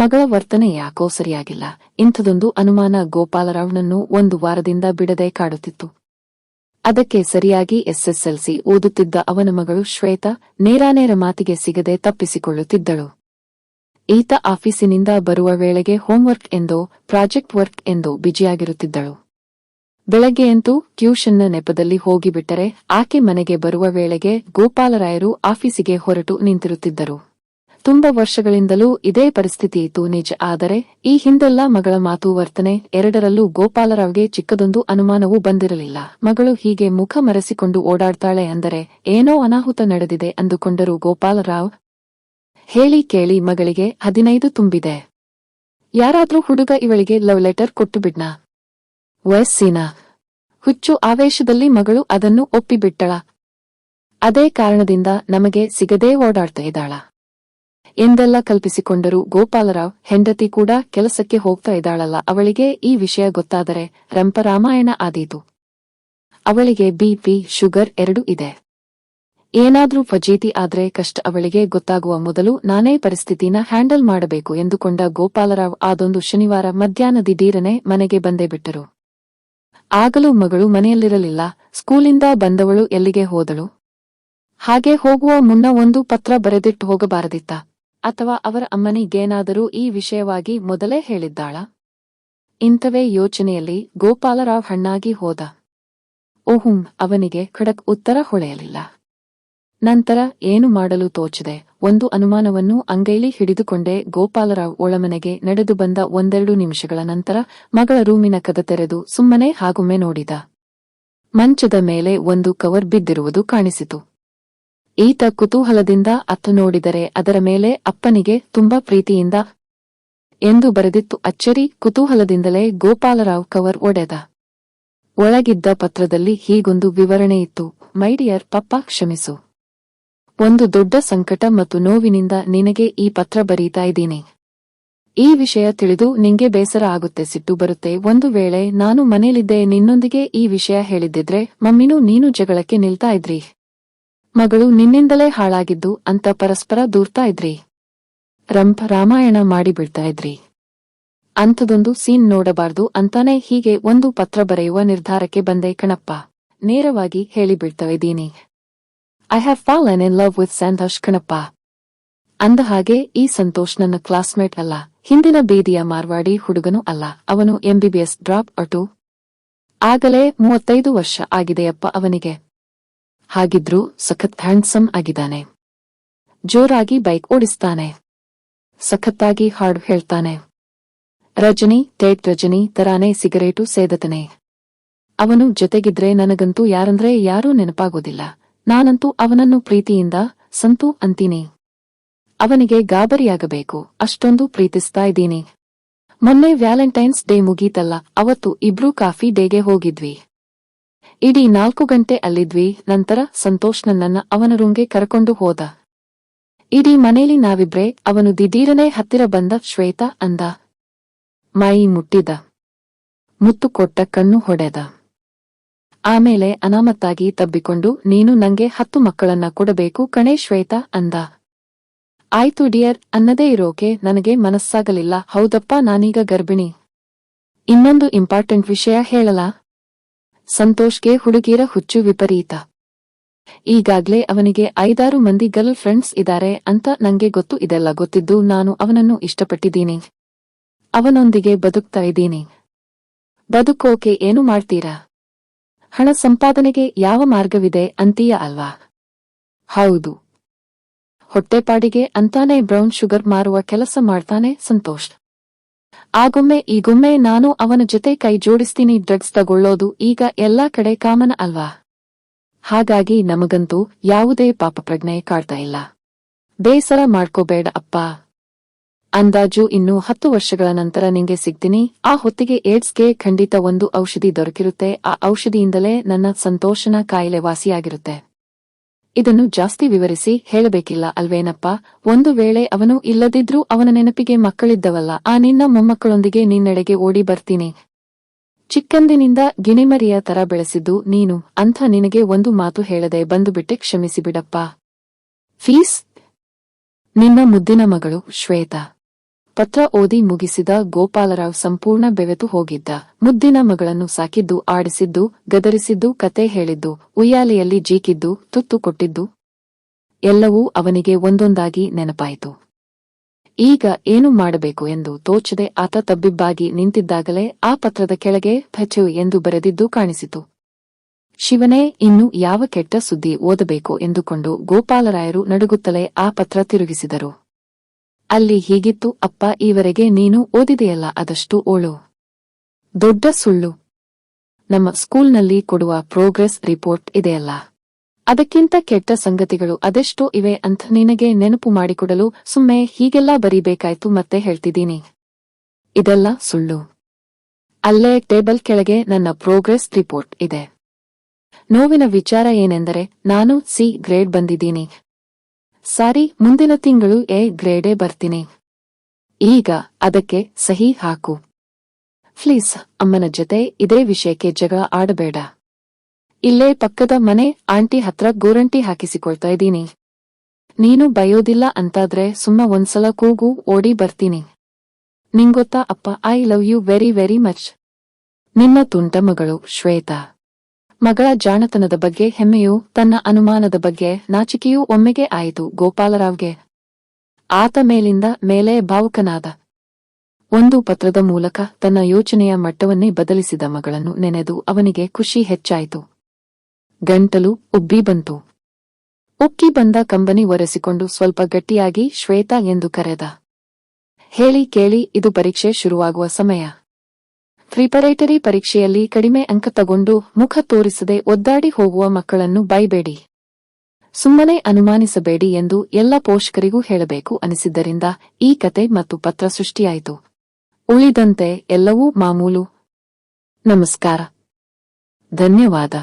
ಮಗಳ ವರ್ತನೆ ಯಾಕೋ ಸರಿಯಾಗಿಲ್ಲ. ಇಂಥದೊಂದು ಅನುಮಾನ ಗೋಪಾಲರಾವ್ನನ್ನು ಒಂದು ವಾರದಿಂದ ಬಿಡದೆ ಕಾಡುತ್ತಿತ್ತು. ಅದಕ್ಕೆ ಸರಿಯಾಗಿ ಎಸ್ಎಸ್ಎಲ್ಸಿ ಓದುತ್ತಿದ್ದ ಅವನ ಮಗಳು ಶ್ವೇತಾ ನೇರಾನೇರ ಮಾತಿಗೆ ಸಿಗದೆ ತಪ್ಪಿಸಿಕೊಳ್ಳುತ್ತಿದ್ದಳು. ಈತ ಆಫೀಸಿನಿಂದ ಬರುವ ವೇಳೆಗೆ ಹೋಂವರ್ಕ್ ಎಂದೋ, ಪ್ರಾಜೆಕ್ಟ್ ವರ್ಕ್ ಎಂದೋ ಬಿಜಿಯಾಗಿರುತ್ತಿದ್ದಳು. ಬೆಳಗ್ಗೆಯಂತೂ ಟ್ಯೂಷನ್ನ ನೆಪದಲ್ಲಿ ಹೋಗಿಬಿಟ್ಟರೆ ಆಕೆ ಮನೆಗೆ ಬರುವ ವೇಳೆಗೆ ಗೋಪಾಲರಾಯರು ಆಫೀಸಿಗೆ ಹೊರಟು ನಿಂತಿರುತ್ತಿದ್ದರು. ತುಂಬ ವರ್ಷಗಳಿಂದಲೂ ಇದೇ ಪರಿಸ್ಥಿತಿ ಇತ್ತು ನಿಜ. ಆದರೆ ಈ ಹಿಂದೆಲ್ಲ ಮಗಳ ಮಾತು ವರ್ತನೆ ಎರಡರಲ್ಲೂ ಗೋಪಾಲರಾವ್ಗೆ ಚಿಕ್ಕದೊಂದು ಅನುಮಾನವೂ ಬಂದಿರಲಿಲ್ಲ. ಮಗಳು ಹೀಗೆ ಮುಖ ಮರೆಸಿಕೊಂಡು ಓಡಾಡ್ತಾಳೆ ಅಂದರೆ ಏನೋ ಅನಾಹುತ ನಡೆದಿದೆ ಅಂದುಕೊಂಡರು ಗೋಪಾಲರಾವ್ ಹೇಳಿ ಕೇಳಿ ಮಗಳಿಗೆ ಹದಿನೈದು ತುಂಬಿದೆ. ಯಾರಾದ್ರೂ ಹುಡುಗ ಇವಳಿಗೆ ಲವ್ ಲೆಟರ್ ಕೊಟ್ಟು ಬಿಡ್ನ ವಯಸ್ಸಿನ ಹುಚ್ಚು ಆವೇಶದಲ್ಲಿ ಮಗಳು ಅದನ್ನು ಒಪ್ಪಿಬಿಟ್ಟಳ. ಅದೇ ಕಾರಣದಿಂದ ನಮಗೆ ಸಿಗದೇ ಓಡಾಡ್ತಾ ಇದ್ದಾಳ. ಎಂದೆಲ್ಲ ಕಲ್ಪಿಸಿಕೊಂಡರು ಗೋಪಾಲರಾವ್ ಹೆಂಡತಿ ಕೂಡ ಕೆಲಸಕ್ಕೆ ಹೋಗ್ತಾ ಇದ್ದಾಳಲ್ಲ. ಅವಳಿಗೆ ಈ ವಿಷಯ ಗೊತ್ತಾದರೆ ರಂಪರಾಮಾಯಣ ಆದೀತು. ಅವಳಿಗೆ ಬಿಪಿ ಶುಗರ್ ಎರಡೂ ಇದೆ. ಏನಾದ್ರೂ ಫಜೀತಿ ಆದ್ರೆ ಕಷ್ಟ. ಅವಳಿಗೆ ಗೊತ್ತಾಗುವ ಮೊದಲು ನಾನೇ ಪರಿಸ್ಥಿತಿನ ಹ್ಯಾಂಡಲ್ ಮಾಡಬೇಕು ಎಂದುಕೊಂಡ ಗೋಪಾಲರಾವ್ ಆದೊಂದು ಶನಿವಾರ ಮಧ್ಯಾಹ್ನ ದಿಢೀರನೆ ಮನೆಗೆ ಬಂದೇ ಬಿಟ್ಟರು. ಆಗಲೂ ಮಗಳು ಮನೆಯಲ್ಲಿರಲಿಲ್ಲ. ಸ್ಕೂಲಿಂದ ಬಂದವಳು ಎಲ್ಲಿಗೆ ಹೋದಳು? ಹಾಗೆ ಹೋಗುವ ಮುನ್ನ ಒಂದು ಪತ್ರ ಬರೆದಿಟ್ಟು ಹೋಗಬಾರದಿತ್ತ? ಅಥವಾ ಅವರ ಅಮ್ಮನಿಗೇನಾದರೂ ಈ ವಿಷಯವಾಗಿ ಮೊದಲೇ ಹೇಳಿದ್ದಾಳ? ಇಂಥವೇ ಯೋಚನೆಯಲ್ಲಿ ಗೋಪಾಲರಾವ್ ಹಣ್ಣಾಗಿ ಹೋದ. ಓಹುಂ, ಅವನಿಗೆ ಖಡಕ್ ಉತ್ತರ ಹೊಳೆಯಲಿಲ್ಲ. ನಂತರ ಏನು ಮಾಡಲು ತೋಚದೆ? ಒಂದು ಅನುಮಾನವನ್ನು ಅಂಗೈಲಿ ಹಿಡಿದುಕೊಂಡೇ ಗೋಪಾಲರಾವ್ ಒಳಮನೆಗೆ ನಡೆದು ಬಂದ ಒಂದೆರಡು ನಿಮಿಷಗಳ ನಂತರ ಮಗಳ ರೂಮಿನ ಕದ ತೆರೆದು ಸುಮ್ಮನೆ ಹಾಗೊಮ್ಮೆ ನೋಡಿದ. ಮಂಚದ ಮೇಲೆ ಒಂದು ಕವರ್ ಬಿದ್ದಿರುವುದು ಕಾಣಿಸಿತು. ಈತ ಕುತೂಹಲದಿಂದ ಅತ್ತ ನೋಡಿದರೆ ಅದರ ಮೇಲೆ ಅಪ್ಪನಿಗೆ ತುಂಬಾ ಪ್ರೀತಿಯಿಂದ ಎಂದು ಬರೆದಿತ್ತು. ಅಚ್ಚರಿ ಕುತೂಹಲದಿಂದಲೇ ಗೋಪಾಲರಾವ್ ಕವರ್ ಒಡೆದ. ಒಳಗಿದ್ದ ಪತ್ರದಲ್ಲಿ ಹೀಗೊಂದು ವಿವರಣೆಯಿತ್ತು ಮೈಡಿಯರ್ ಪಪ್ಪ, ಕ್ಷಮಿಸು. ಒಂದು ದೊಡ್ಡ ಸಂಕಟ ಮತ್ತು ನೋವಿನಿಂದ ನಿನಗೆ ಈ ಪತ್ರ ಬರೀತಾ ಇದ್ದೀನಿ. ಈ ವಿಷಯ ತಿಳಿದು ನಿಂಗೆ ಬೇಸರ ಆಗುತ್ತೆ. ಸಿಟ್ಟು ಬರುತ್ತೆ. ಒಂದು ವೇಳೆ ನಾನು ಮನೇಲಿದ್ದೆ ನಿನ್ನೊಂದಿಗೆ ಈ ವಿಷಯ ಹೇಳಿದ್ದಿದ್ರೆ ಮಮ್ಮಿನೂ ನೀನು ಜಗಳಕ್ಕೆ ನಿಲ್ತಾ ಇದ್ರಿ. ಮಗಳು ನಿನ್ನಿಂದಲೇ ಹಾಳಾಗಿದ್ದು ಅಂತ ಪರಸ್ಪರ ದೂರ್ತಾ ಇದ್ರಿ. ರಂಪ್ ರಾಮಾಯಣ ಮಾಡಿಬಿಡ್ತಾ ಇದ್ರಿ. ಅಂಥದೊಂದು ಸೀನ್ ನೋಡಬಾರ್ದು ಅಂತಾನೆ ಹೀಗೆ ಒಂದು ಪತ್ರ ಬರೆಯುವ ನಿರ್ಧಾರಕ್ಕೆ ಬಂದೆ ಕಣಪ್ಪ. ನೇರವಾಗಿ ಹೇಳಿಬಿಡ್ತಾ ಇದ್ದೀನಿ. I have fallen in love with Santosh ಕಣಪ್ಪ. ಅಂದ ಹಾಗೆ ಈ ಸಂತೋಷ್ ನನ್ನ ಕ್ಲಾಸ್ಮೇಟ್ ಅಲ್ಲ. ಹಿಂದಿನ ಬೀದಿಯ ಮಾರ್ವಾಡಿ ಹುಡುಗನೂ ಅಲ್ಲ. ಅವನು ಎಂಬಿಬಿಎಸ್ ಡ್ರಾಪ್ ಅಟು ಆಗಲೇ ಮೂವತ್ತೈದು ವರ್ಷ ಆಗಿದೆಯಪ್ಪ ಅವನಿಗೆ. ಹಾಗಿದ್ರೂ ಸಖತ್ ಹ್ಯಾಂಡ್ಸಮ್ ಆಗಿದ್ದಾನೆ. ಜೋರಾಗಿ ಬೈಕ್ ಓಡಿಸ್ತಾನೆ. ಸಖತ್ತಾಗಿ ಹಾಡು ಹೇಳ್ತಾನೆ. ರಜನಿ ಟೇಟ್ ರಜನಿ ತರಾನೇ ಸಿಗರೇಟು ಸೇದತನೆ. ಅವನು ಜೊತೆಗಿದ್ರೆ ನನಗಂತೂ ಯಾರಂದ್ರೆ ಯಾರೂ ನೆನಪಾಗೋದಿಲ್ಲ. ನಾನಂತೂ ಅವನನ್ನು ಪ್ರೀತಿಯಿಂದ ಸಂತು ಅಂತೀನಿ. ಅವನಿಗೆ ಗಾಬರಿಯಾಗಬೇಕು, ಅಷ್ಟೊಂದು ಪ್ರೀತಿಸ್ತಾ ಇದ್ದೀನಿ. ಮೊನ್ನೆ ವ್ಯಾಲೆಂಟೈನ್ಸ್ ಡೇ ಮುಗೀತಲ್ಲ, ಅವತ್ತು ಇಬ್ರೂ ಕಾಫಿ ಡೇಗೆ ಹೋಗಿದ್ವಿ. ಇಡೀ ನಾಲ್ಕು ಗಂಟೆ ಅಲ್ಲಿದ್ವಿ, ನಂತರ ಸಂತೋಷ್ ನನ್ನನ್ನ ಅವನ ರೂಂಗೆ ಕರಕೊಂಡು ಹೋದ. ಇಡೀ ಮನೇಲಿ ನಾವಿಬ್ರೆ, ಅವನು ದಿಢೀರನೆ ಹತ್ತಿರ ಬಂದ ಶ್ವೇತಾ ಅಂದ. ಮೈ ಮುಟ್ಟಿದ. ಮುತ್ತು ಕೊಟ್ಟ ಕಣ್ಣು ಹೊಡೆದ. ಆಮೇಲೆ ಅನಾಮತ್ತಾಗಿ ತಬ್ಬಿಕೊಂಡು, ನೀನು ನಂಗೆ ಹತ್ತು ಮಕ್ಕಳನ್ನ ಕೊಡಬೇಕು ಕಣೇ ಶ್ವೇತಾ ಅಂದ. ಆಯ್ತು ಡಿಯರ್, ಅನ್ನದೇ ಇರೋಕೆ ನನಗೆ ಮನಸ್ಸಾಗಲಿಲ್ಲ, ಹೌದಪ್ಪ ನಾನೀಗ ಗರ್ಭಿಣಿ. ಇನ್ನೊಂದು ಇಂಪಾರ್ಟೆಂಟ್ ವಿಷಯ ಹೇಳಲಾ? ಸಂತೋಷ್ಗೆ ಹುಡುಗಿರ ಹುಚ್ಚು ವಿಪರೀತ. ಈಗಾಗ್ಲೇ ಅವನಿಗೆ ಐದಾರು ಮಂದಿ ಗರ್ಲ್ ಫ್ರೆಂಡ್ಸ್ ಇದ್ದಾರೆ ಅಂತ ನಂಗೆ ಗೊತ್ತು, ಇದೆಲ್ಲ ಗೊತ್ತಿದ್ದು ನಾನು ಅವನನ್ನು ಇಷ್ಟಪಟ್ಟಿದ್ದೀನಿ. ಅವನೊಂದಿಗೆ ಬದುಕ್ತಾ ಇದ್ದೀನಿ. ಬದುಕೋಕೆ ಏನು ಮಾಡ್ತೀರಾ? ಹಣ ಸಂಪಾದನೆಗೆ ಯಾವ ಮಾರ್ಗವಿದೆ ಅಂತೀಯ ಅಲ್ವಾ? ಹೌದು. ಹೊಟ್ಟೆಪಾಡಿಗೆ ಅಂತಾನೆ ಬ್ರೌನ್ ಶುಗರ್ ಮಾರುವ ಕೆಲಸ ಮಾಡ್ತಾನೆ ಸಂತೋಷ್. ಆಗೊಮ್ಮೆ ಈಗೊಮ್ಮೆ ನಾನು ಅವನ ಜೊತೆ ಕೈ ಜೋಡಿಸ್ತೀನಿ, ಡ್ರಗ್ಸ್ ತಗೊಳ್ಳೋದು ಈಗ ಎಲ್ಲಾ ಕಡೆ ಕಾಮನ ಅಲ್ವಾ? ಹಾಗಾಗಿ ನಮಗಂತೂ ಯಾವುದೇ ಪಾಪಪ್ರಜ್ಞೆ ಕಾಡ್ತಾ ಇಲ್ಲ. ಬೇಸರ ಮಾಡ್ಕೋಬೇಡ ಅಪ್ಪ. ಅಂದಾಜು ಇನ್ನು ಹತ್ತು ವರ್ಷಗಳ ನಂತರ ನಿಂಗೆ ಸಿಗ್ತೀನಿ. ಆ ಹೊತ್ತಿಗೆ ಏಡ್ಸ್ಗೆ ಖಂಡಿತ ಒಂದು ಔಷಧಿ ದೊರಕಿರುತ್ತೆ. ಆ ಔಷಧಿಯಿಂದಲೇ ನನ್ನ ಸಂತೋಷನ ಕಾಯಿಲೆ ವಾಸಿಯಾಗಿರುತ್ತೆ. ಇದನ್ನು ಜಾಸ್ತಿ ವಿವರಿಸಿ ಹೇಳಬೇಕಿಲ್ಲ ಅಲ್ವೇನಪ್ಪ? ಒಂದು ವೇಳೆ ಅವನು ಇಲ್ಲದಿದ್ರೂ ಅವನ ನೆನಪಿಗೆ ಮಕ್ಕಳಿದ್ದವಲ್ಲ. ಆ ನಿನ್ನ ಮೊಮ್ಮಕ್ಕಳೊಂದಿಗೆ ನಿನ್ನೆಡೆಗೆ ಓಡಿ ಬರ್ತೀನಿ. ಚಿಕ್ಕಂದಿನಿಂದ ಗಿಣಿಮರಿಯ ತರ ಬೆಳೆಸಿದ್ದು ನೀನು. ಅಂಥ ನಿನಗೆ ಒಂದು ಮಾತು ಹೇಳದೆ ಬಂದುಬಿಟ್ಟೆ ಕ್ಷಮಿಸಿಬಿಡಪ್ಪ. ಫೀಸ್? ನಿನ್ನ ಮುದ್ದಿನ ಮಗಳು ಶ್ವೇತಾ. ಪತ್ರ ಓದಿ ಮುಗಿಸಿದ ಗೋಪಾಲರಾವ್ ಸಂಪೂರ್ಣ ಬೆವೆತು ಹೋಗಿದ್ದ. ಮುದ್ದಿನ ಮಗಳನ್ನು ಸಾಕಿದ್ದು, ಆಡಿಸಿದ್ದು, ಗದರಿಸಿದ್ದು, ಕತೆ ಹೇಳಿದ್ದು, ಉಯ್ಯಾಲೆಯಲ್ಲಿ ಜೀಕಿದ್ದು, ತುತ್ತು ಕೊಟ್ಟಿದ್ದು, ಎಲ್ಲವೂ ಅವನಿಗೆ ಒಂದೊಂದಾಗಿ ನೆನಪಾಯಿತು. ಈಗ ಏನು ಮಾಡಬೇಕು ಎಂದು ತೋಚದೆ ಆತ ತಬ್ಬಿಬ್ಬಾಗಿ ನಿಂತಿದ್ದಾಗಲೇ ಆ ಪತ್ರದ ಕೆಳಗೆ ಫೆಚು ಎಂದು ಬರೆದಿದ್ದು ಕಾಣಿಸಿತು. ಶಿವನೇ, ಇನ್ನು ಯಾವ ಕೆಟ್ಟ ಸುದ್ದಿ ಓದಬೇಕು ಎಂದುಕೊಂಡು ಗೋಪಾಲರಾಯರು ನಡುಗುತ್ತಲೇ ಆ ಪತ್ರ ತಿರುಗಿಸಿದರು. ಅಲ್ಲಿ ಹೀಗಿತ್ತು, ಅಪ್ಪ, ಈವರೆಗೆ ನೀನು ಓದಿದೆಯಲ್ಲ ಅದಷ್ಟು ಓಳು. ದೊಡ್ಡ ಸುಳ್ಳು. ನಮ್ಮ ಸ್ಕೂಲ್ನಲ್ಲಿ ಕೊಡುವ ಪ್ರೋಗ್ರೆಸ್ ರಿಪೋರ್ಟ್ ಇದೆಯಲ್ಲ. ಅದಕ್ಕಿಂತ ಕೆಟ್ಟ ಸಂಗತಿಗಳು ಅದೆಷ್ಟೋ ಇವೆ ಅಂತ ನಿನಗೆ ನೆನಪು ಮಾಡಿಕೊಡಲು ಸುಮ್ಮನೆ ಹೀಗೆಲ್ಲ ಬರೀಬೇಕಾಯ್ತು ಮತ್ತೆ ಹೇಳ್ತಿದ್ದೀನಿ. ಇದೆಲ್ಲ ಸುಳ್ಳು. ಅಲ್ಲೇ ಟೇಬಲ್ ಕೆಳಗೆ ನನ್ನ ಪ್ರೋಗ್ರೆಸ್ ರಿಪೋರ್ಟ್ ಇದೆ. ನೋವಿನ ವಿಚಾರ ಏನೆಂದರೆ, ನಾನು ಸಿ ಗ್ರೇಡ್ ಬಂದಿದ್ದೀನಿ. ಸಾರಿ, ಮುಂದಿನ ತಿಂಗಳು ಎ ಗ್ರೇಡೇ ಬರ್ತೀನಿ. ಈಗ ಅದಕ್ಕೆ ಸಹಿ ಹಾಕು. ಪ್ಲೀಸ್, ಅಮ್ಮನ ಜೊತೆ ಇದೇ ವಿಷಯಕ್ಕೆ ಜಗಳ ಆಡಬೇಡ. ಇಲ್ಲೇ ಪಕ್ಕದ ಮನೆ ಆಂಟಿ ಹತ್ರ ಗೋರಂಟಿ ಹಾಕಿಸಿಕೊಳ್ತಾ ಇದ್ದೀನಿ. ನೀನು ಬಯೋದಿಲ್ಲ ಅಂತಾದ್ರೆ ಸುಮ್ಮ ಒಂದ್ಸಲ ಕೂಗು, ಓಡಿ ಬರ್ತೀನಿ. ನಿಂಗೊತ್ತಾ ಅಪ್ಪ, I love you very very much. ನಿನ್ನ ತುಂಟ ಮಗಳು ಶ್ವೇತಾ. ಮಗಳ ಜಾಣತನದ ಬಗ್ಗೆ, ಹೆಮ್ಮೆಯೂ ತನ್ನ ಅನುಮಾನದ ಬಗ್ಗೆ, ನಾಚಿಕೆಯೂ ಒಮ್ಮೆಗೆ ಆಯಿತು. ಗೋಪಾಲರಾವ್ಗೆ ಆತ ಮೇಲಿಂದ ಮೇಲೆ ಭಾವುಕನಾದ ಒಂದು ಪತ್ರದ ಮೂಲಕ ತನ್ನ ಯೋಚನೆಯ ಮಟ್ಟವನ್ನೇ ಬದಲಿಸಿದ ಮಗಳನ್ನು ನೆನೆದು ಅವನಿಗೆ ಖುಷಿ ಹೆಚ್ಚಾಯಿತು. ಗಂಟಲು ಉಬ್ಬಿ ಬಂತು. ಉಕ್ಕಿ ಬಂದ ಕಂಬನಿ ಒರೆಸಿಕೊಂಡು ಸ್ವಲ್ಪ ಗಟ್ಟಿಯಾಗಿ ಶ್ವೇತಾ ಎಂದು ಕರೆದ. ಹೇಳಿ ಕೇಳಿ, ಇದು ಪರೀಕ್ಷೆ ಶುರುವಾಗುವ ಸಮಯ. ಪ್ರಿಪರೇಟರಿ ಪರೀಕ್ಷೆಯಲ್ಲಿ ಕಡಿಮೆ ಅಂಕ ತಗೊಂಡು ಮುಖ ತೋರಿಸದೆ ಒದ್ದಾಡಿ ಹೋಗುವ ಮಕ್ಕಳನ್ನು ಬೈಬೇಡಿ. ಸುಮ್ಮನೆ ಅನುಮಾನಿಸಬೇಡಿ ಎಂದು ಎಲ್ಲ ಪೋಷಕರಿಗೂ ಹೇಳಬೇಕು ಅನಿಸಿದ್ದರಿಂದ ಈ ಕತೆ ಮತ್ತು ಪತ್ರ ಸೃಷ್ಟಿಯಾಯಿತು. ಉಳಿದಂತೆ ಎಲ್ಲವೂ ಮಾಮೂಲು. ನಮಸ್ಕಾರ. ಧನ್ಯವಾದ.